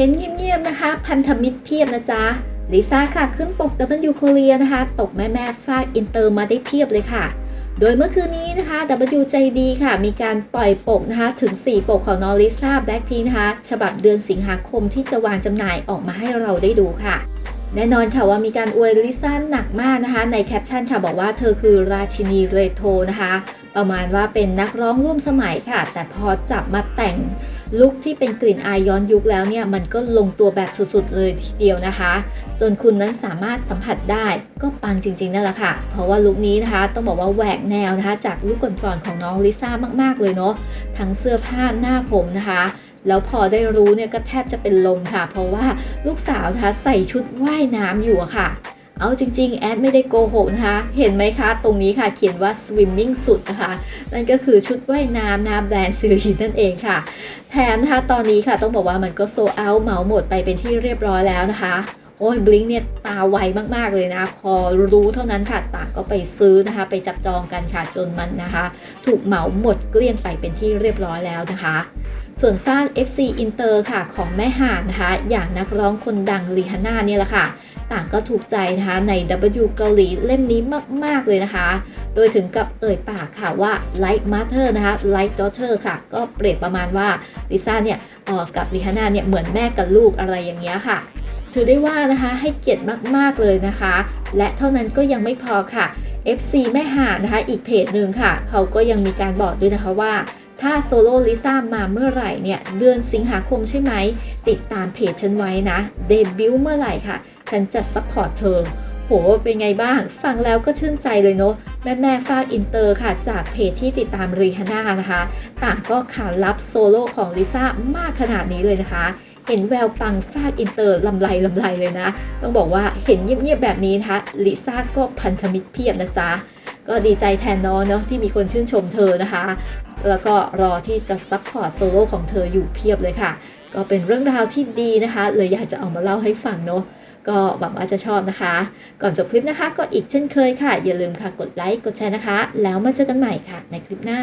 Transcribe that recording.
เห็นเงียบๆนะคะ พันธมิตรเพียบนะจ๊ะลิซ่าค่ะขึ้นปก W Korea นะคะ ตกแม่แม่ฟาดอินเตอร์มาได้เพียบเลยค่ะ โดยเมื่อคืนนี้นะคะ W ใจดีค่ะ มีการปล่อยปกนะคะ ถึง 4 ปกของนอริซ่าแบล็คพีนะคะ ฉบับเดือนสิงหาคมที่จะวางจำหน่ายออกมาให้เราได้ดูค่ะ แน่นอนค่ะว่ามีการอวยลิซ่าหนักมากนะคะ ในแคปชั่นค่ะบอกว่าเธอคือราชินีเรโทนะคะ ประมาณว่าเป็นนักร้องร่วมสมัยค่ะ แต่พอจับมาแต่งลุคที่เป็นกลิ่นอายย้อนยุคแล้วเนี่ย มันก็ลงตัวแบบสุดๆเลยทีเดียวนะคะ จนคุณนั้นสามารถสัมผัสได้ก็ปังจริงๆนั่นแหละค่ะ เพราะว่าลุคนี้นะคะต้องบอกว่าแหวกแนวนะคะ จากลุคก่อนๆของน้องลิซ่ามากๆเลยเนาะทั้งเสื้อผ้าหน้าผมนะคะ แล้วพอได้รู้เนี่ยก็แทบจะเป็นลมค่ะ เพราะว่าลูกสาวนะคะใส่ชุดว่ายน้ำอยู่ค่ะ เอาจริงๆ แอดไม่ได้โกหกนะคะ เห็นไหมคะ ตรงนี้ค่ะเขียนว่า swimming สุดนะคะ นั่นก็คือชุดว่ายน้ำนะแบรนด์ซิลีนนั่นเองค่ะ แถมนะคะตอนนี้ค่ะต้องบอกว่ามันก็โซเอาเหมาหมดไปเป็นที่เรียบร้อยแล้วนะคะโอ้ยบลิงเนี่ยตาไวมากๆเลยนะ พอรู้เท่านั้นค่ะต่างก็ไปซื้อนะคะ ไปจับจองกันค่ะจนมันนะคะ ถูกเหมาหมดเกลี้ยงไปเป็นที่เรียบร้อยแล้วนะคะ ส่วนฝาก FC Inter ค่ะของแม่ห่านนะคะ อย่างนักร้องคนดังลีฮาน่าเนี่ยแหละค่ะ ต่างก็ถูกใจนะคะใน W เกาหลีเล่มนี้มาก ๆ เลยนะคะ โดยถึงกับเอ่ยปากค่ะว่า like mother นะคะ like daughter ค่ะ ก็เปรียบประมาณว่าลิซ่าเนี่ยออกับลีฮาน่าเนี่ยเหมือนแม่กับลูกอะไรอย่างเงี้ยค่ะ ถือได้ว่านะคะให้เกียรติมาก ๆ เลยนะคะ และเท่านั้นก็ยังไม่พอค่ะ FC แม่ห่านนะคะ อีกเพจหนึ่งค่ะ เขาก็ยังมีการบอกด้วยนะคะว่า ถ้าโซโล่ลิซ่ามาเมื่อไหร่เนี่ย เดือนสิงหาคมใช่ไหม ติดตามเพจฉันไว้นะ เดบิวต์เมื่อไหร่ค่ะ ฉันจะซัพพอร์ตเธอ โห เป็นไงบ้าง ฟังแล้วก็ชื่นใจเลยเนาะ แม่แม่ๆฝากอินเตอร์ค่ะ จากเพจที่ติดตามรีฮาน่านะคะ ต่างก็ขานรับโซโล่ของลิซ่ามากขนาดนี้เลยนะคะเห็นแววปังฟาอินเตอร์ลำไรลำไรเลยนะ ต้องบอกว่าเห็นเงียบๆแบบนี้นะคะลิซ่าก็พันธมิตรเพียบนะจ๊ะ ก็ดีใจแทนน้องเนาะที่มีคนชื่นชมเธอนะคะ แล้วก็รอที่จะซัพพอร์ตโซโล่ของเธออยู่เพียบเลยค่ะ ก็เป็นเรื่องราวที่ดีนะคะ เลยอยากจะเอามาเล่าให้ฟังเนาะก็หวังว่าจะชอบนะคะ ก่อนจบคลิปนะคะ ก็อีกเช่นเคยค่ะ อย่าลืมค่ะกดไลค์กดแชร์นะคะ แล้วมาเจอกันใหม่ค่ะ ในคลิปหน้า